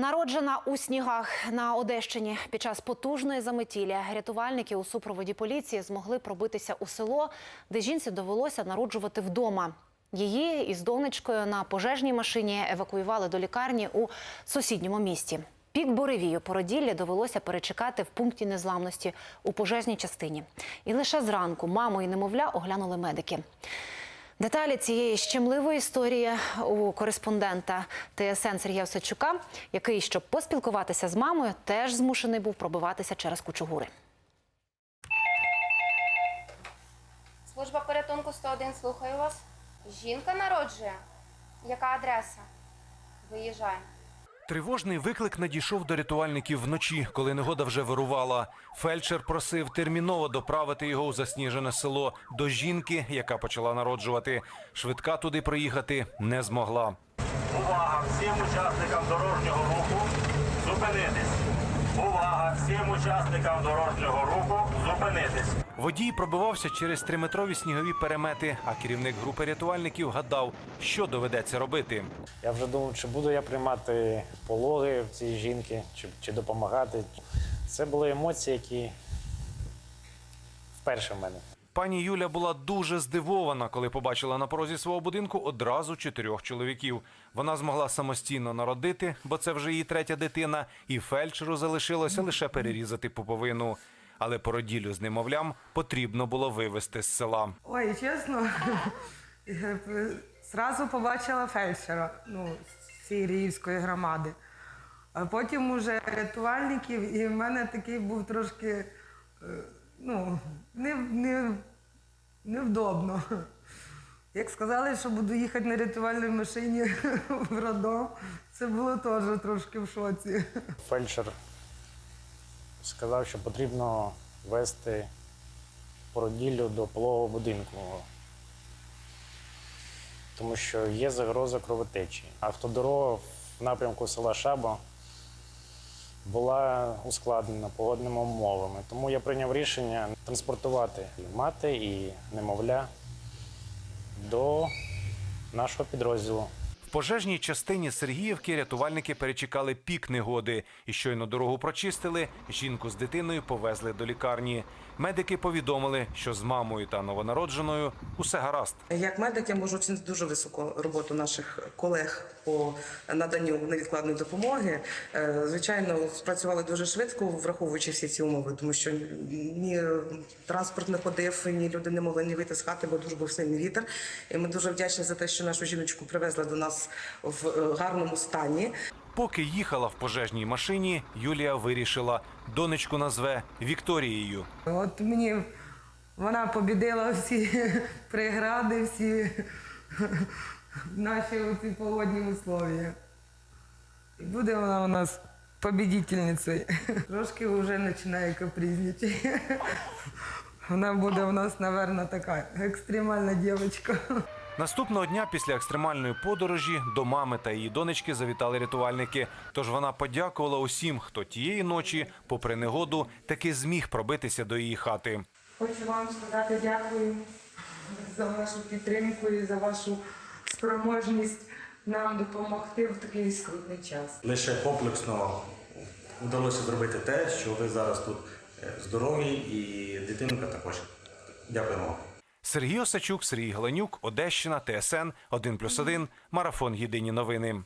Народжена у снігах на Одещині під час потужної заметілля рятувальники у супроводі поліції змогли пробитися у село, де жінці довелося народжувати вдома. Її із донечкою на пожежній машині евакуювали до лікарні у сусідньому місті. Пік буревію породілля довелося перечекати в пункті незламності у пожежній частині. І лише зранку маму і немовля оглянули медики. Деталі цієї щемливої історії у кореспондента ТСН Сергія Осадчука, який, щоб поспілкуватися з мамою, теж змушений був пробиватися через кучугури. Служба порятунку 101, слухаю вас. Жінка народжує. Яка адреса? Виїжджаємо. Тривожний виклик надійшов до рятувальників вночі, коли негода вже вирувала. Фельдшер просив терміново доправити його у засніжене село до жінки, яка почала народжувати. Швидка туди проїхати не змогла. Увага всім учасникам дорожнього руху зупинитись. Увага всім учасникам дорожнього руху зупинитись. Водій пробивався через триметрові снігові перемети, а керівник групи рятувальників гадав, що доведеться робити. Я вже думав, чи буду я приймати пологи в цій жінки, чи, чи допомагати. Це були емоції, які вперше в мене. Пані Юля була дуже здивована, коли побачила на порозі свого будинку одразу чотирьох чоловіків. Вона змогла самостійно народити, бо це вже її третя дитина, і фельдшеру залишилося лише перерізати пуповину. Але породіллю з немовлям потрібно було вивезти з села. Ой, чесно, зразу побачила фельдшера ну, з цієї Ріївської громади. А потім уже рятувальників, і в мене такий був трошки е, ну, не, не, невдобно. Як сказали, що буду їхати на рятувальній машині в роддом, це було теж трошки в шоці. Фельдшер сказав, що потрібно вести породіллю до пологового будинку, тому що є загроза кровотечі. Автодорога в напрямку села Шаба була ускладнена погодними умовами. Тому я прийняв рішення транспортувати мати і немовля до нашого підрозділу. В пожежній частині Сергіївки рятувальники перечекали пік негоди і щойно дорогу прочистили. Жінку з дитиною повезли до лікарні. Медики повідомили, що з мамою та новонародженою усе гаразд. Як медик я можу оцінити дуже високу роботу наших колег по наданню невідкладної допомоги. Е, Звичайно, спрацювали дуже швидко, враховуючи всі ці умови, тому що ні транспорт не ходив, ні люди не могли ні вийти з хати, бо дуже був сильний вітер. І ми дуже вдячні за те, що нашу жіночку привезли до нас в е, гарному стані. Поки їхала в пожежній машині, Юлія вирішила, донечку назве Вікторією. От мені вона побідила всі прегради, всі наші оці погодні условия. І буде вона у нас побідительницею. Трошки вже починає капризничати. Вона буде у нас, мабуть, така екстремальна дівчинка. Наступного дня після екстремальної подорожі до мами та її донечки завітали рятувальники. Тож вона подякувала усім, хто тієї ночі, попри негоду, таки зміг пробитися до її хати. Хочу вам сказати дякую за вашу підтримку і за вашу спроможність нам допомогти в такий скрутний час. Лише комплексно вдалося зробити те, що ви зараз тут е, здорові і дитинка також. Дякуємо вам. Сергій Осачук, Сергій Галенюк, Одещина, ТСН 1+,1, Марафон Єдині новини.